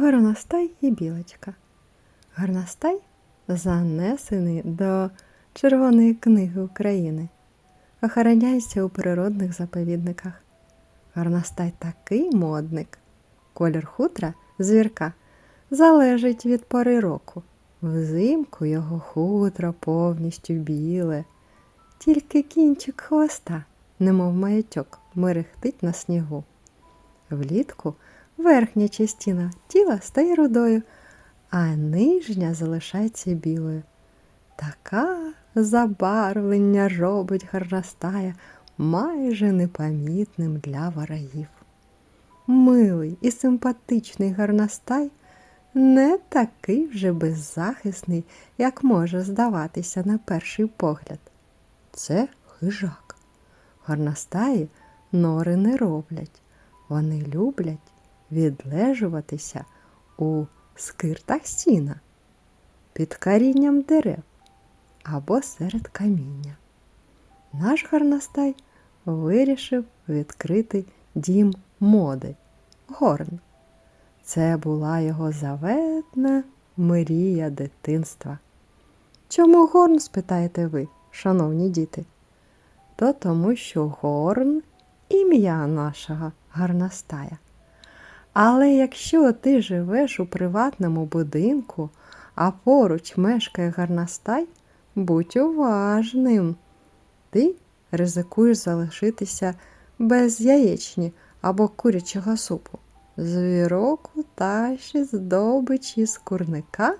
Горностай і білочка. Горностай занесений до Червоної книги України. Охороняється у природних заповідниках. Горностай такий модник. Колір хутра звірка залежить від пори року. Взимку його хутро повністю біле, тільки кінчик хвоста, немов маячок, мерехтить на снігу. Влітку верхня частина тіла стає рудою, а нижня залишається білою. Така забарвлення робить гарнастая майже непомітним для ворогів. Милий і симпатичний гарнастай не такий вже беззахисний, як може здаватися на перший погляд. Це хижак. Гарнастаї нори не роблять. Вони люблять відлежуватися у скиртах сіна, під корінням дерев або серед каміння. Наш гарнастай вирішив відкрити дім моди горн. Це була його заветна мрія дитинства. Чому горн, спитаєте ви, шановні діти? То тому, що горн ім'я нашого гарностая. Але якщо ти живеш у приватному будинку, а поруч мешкає гарностай, будь уважним. Ти ризикуєш залишитися без яєчні або курячого супу. Звірок у таші здобичі з курника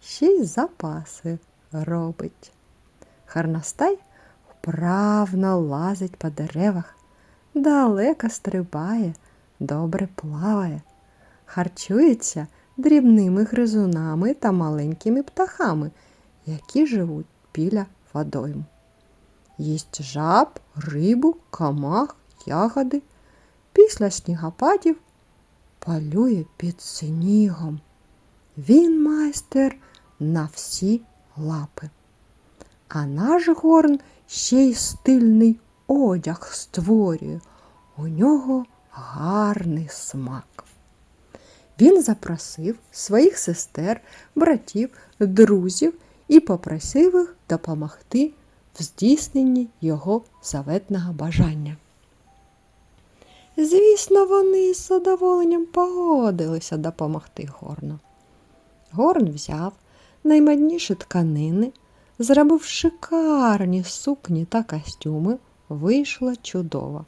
ще й запаси робить. Харнастай вправно лазить по деревах, далеко стрибає, добре плаває, харчується дрібними гризунами та маленькими птахами, які живуть біля водойм. Їсть жаб, рибу, камах, ягоди. Після снігопадів полює під снігом. Він майстер на всі лапи. А наш горн ще й стильний одяг створює. У нього гарний смак. Він запросив своїх сестер, братів, друзів і попросив їх допомогти в здійсненні його заветного бажання. Звісно, вони з задоволенням погодилися допомогти Горну. Горн взяв наймодніші тканини, зробив шикарні сукні та костюми, вийшло чудово.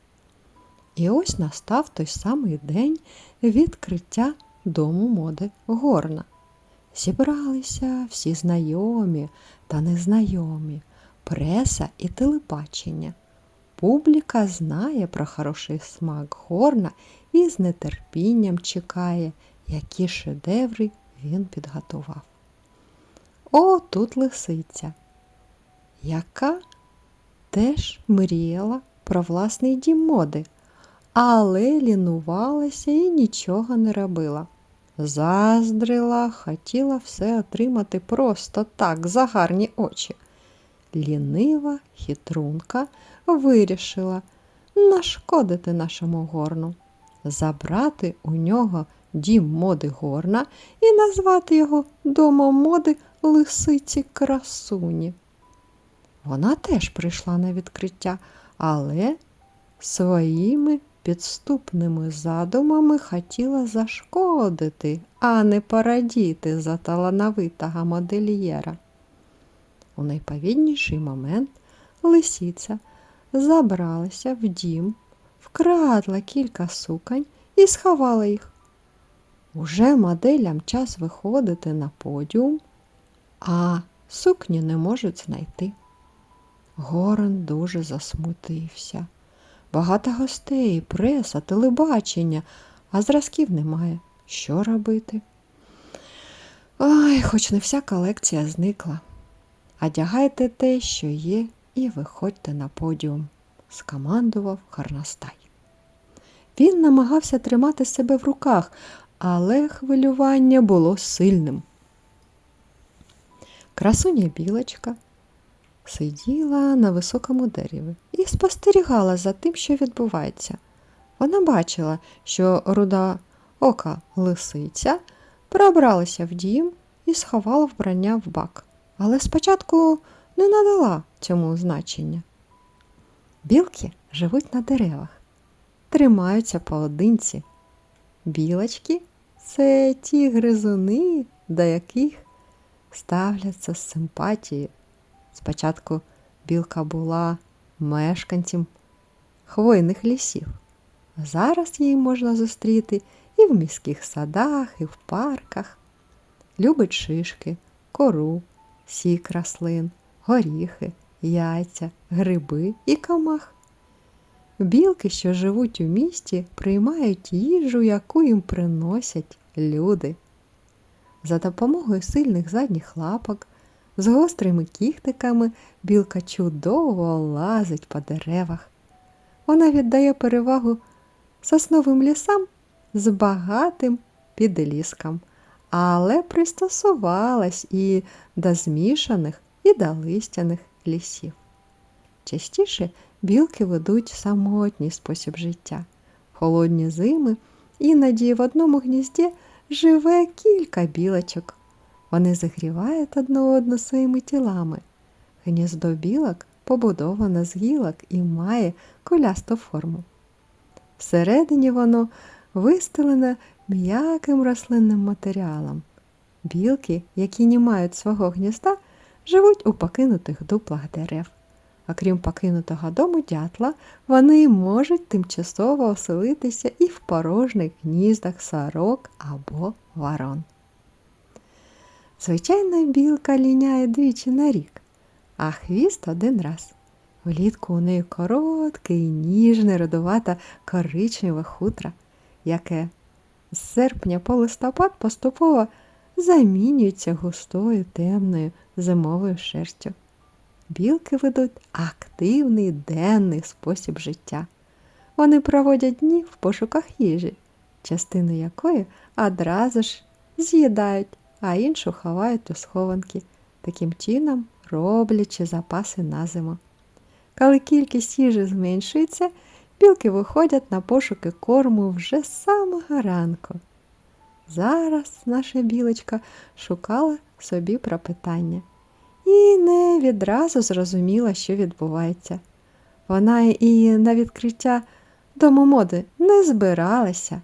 І ось настав той самий день відкриття дому моди Горна. Зібралися всі знайомі та незнайомі, преса і телебачення. Публіка знає про хороший смак горна і з нетерпінням чекає, які шедеври він підготував. О, тут лисиця, яка теж мріяла про власний дім моди, але лінувалася і нічого не робила. Заздрила, хотіла все отримати просто так, за гарні очі. Лінива хитрунка вирішила нашкодити нашому горну, забрати у нього дім моди горна і назвати його домом моди лисиці красуні. Вона теж прийшла на відкриття, але своїми підступними задумами хотіла зашкодити, а не порадіти за талановитого модельєра. У найповідніший момент лисиця забралася в дім, вкрадла кілька суконь і сховала їх. Уже моделям час виходити на подіум, а сукні не можуть знайти. Горн дуже засмутився. Багато гостей, преса, телебачення, а зразків немає. Що робити? Ой, хоч не вся колекція зникла. Одягайте те, що є, і виходьте на подіум, скомандував Харнастай. Він намагався тримати себе в руках, але хвилювання було сильним. Красуня білочка сиділа на високому дереві і спостерігала за тим, що відбувається. Вона бачила, що руда ока лисиця пробралася в дім і сховала вбрання в бак. Але спочатку не надала цьому значення. Білки живуть на деревах, тримаються поодинці. Білочки це ті гризуни, до яких ставляться з симпатією. Спочатку білка була мешканцем хвойних лісів. Зараз її можна зустріти і в міських садах, і в парках. Любить шишки, кору, сік рослин, горіхи, яйця, гриби і камах. Білки, що живуть у місті, приймають їжу, яку їм приносять люди. За допомогою сильних задніх лапок, з гострими кіхтиками білка чудово лазить по деревах. Вона віддає перевагу сосновим лісам з багатим підліском, але пристосувалась і до змішаних, і до листяних лісів. Частіше білки ведуть самотній спосіб життя. Холодні зими іноді в одному гнізді живе кілька білочок. Вони загрівають одне одну своїми тілами. Гніздо білок побудоване з гілок і має кулясту форму. Всередині воно вистелене м'яким рослинним матеріалом. Білки, які не мають свого гнізда, живуть у покинутих дуплах дерев. Окрім покинутого дому дятла, вони можуть тимчасово оселитися і в порожніх гніздах сорок або ворон. Звичайна білка ліняє двічі на рік, а хвіст один раз. Влітку у неї коротке і ніжне родовата коричневе хутро, яке з серпня по листопад поступово замінюється густою темною зимовою шерстю. Білки ведуть активний денний спосіб життя. Вони проводять дні в пошуках їжі, частину якої одразу ж з'їдають, а іншу ховають у схованки, таким чином роблячи запаси на зиму. Коли кількість їжі зменшується, білки виходять на пошуки корму вже з самого ранку. Зараз наша білочка шукала собі пропитання і не відразу зрозуміла, що відбувається. Вона і на відкриття дому моди не збиралася,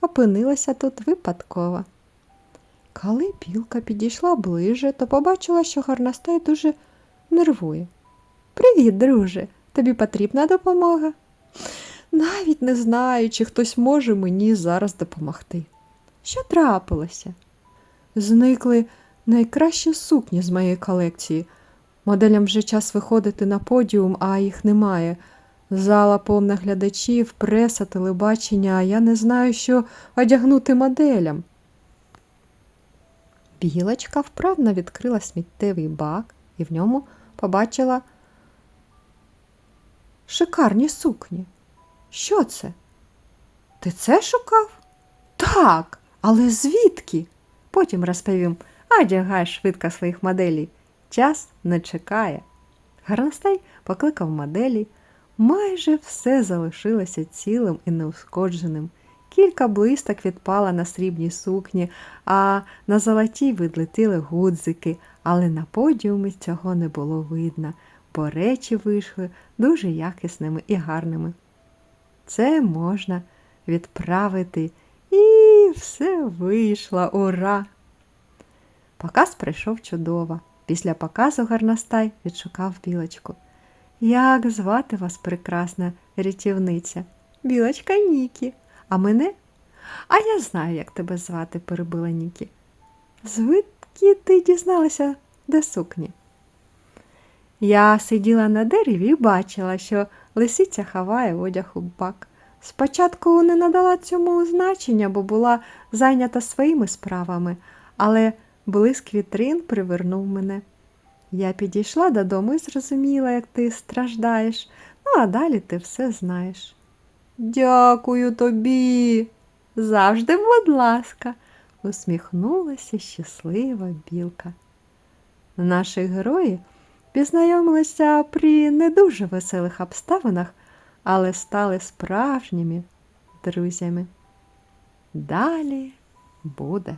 опинилася тут випадково. Коли білка підійшла ближе, то побачила, що Гарнастай дуже нервує. Привіт, друже, тобі потрібна допомога? Навіть не знаю, чи хтось може мені зараз допомогти. Що трапилося? Зникли найкращі сукні з моєї колекції. Моделям вже час виходити на подіум, а їх немає. Зала повна глядачів, преса, телебачення, а я не знаю, що одягнути моделям. Білочка вправно відкрила сміттєвий бак і в ньому побачила шикарні сукні. Що це? Ти це шукав? Так, але звідки? Потім розповім, одягай швидко своїх моделей. Час не чекає. Гарностай покликав моделі. Майже все залишилося цілим і неушкодженим. Кілька блисток відпала на срібній сукні, а на золотій відлетіли гудзики, але на подіумі цього не було видно, бо речі вийшли дуже якісними і гарними. Це можна відправити, і все вийшло, ура! Показ прийшов чудово. Після показу гарностай відшукав білочку. Як звати вас, прекрасна рятівниця? Білочка Нікі. А мене? А я знаю, як тебе звати, перебила Нікі. Звідки ти дізналася, де сукні? Я сиділа на дереві і бачила, що лисиця ховає одяг у бак. Спочатку не надала цьому значення, бо була зайнята своїми справами, але блиск вітрин привернув мене. Я підійшла додому і зрозуміла, як ти страждаєш, ну а далі ти все знаєш. Дякую тобі. Завжди, будь ласка, усміхнулася щаслива білка. Наші герої пізнайомилися при не дуже веселих обставинах, але стали справжніми друзями. Далі буде.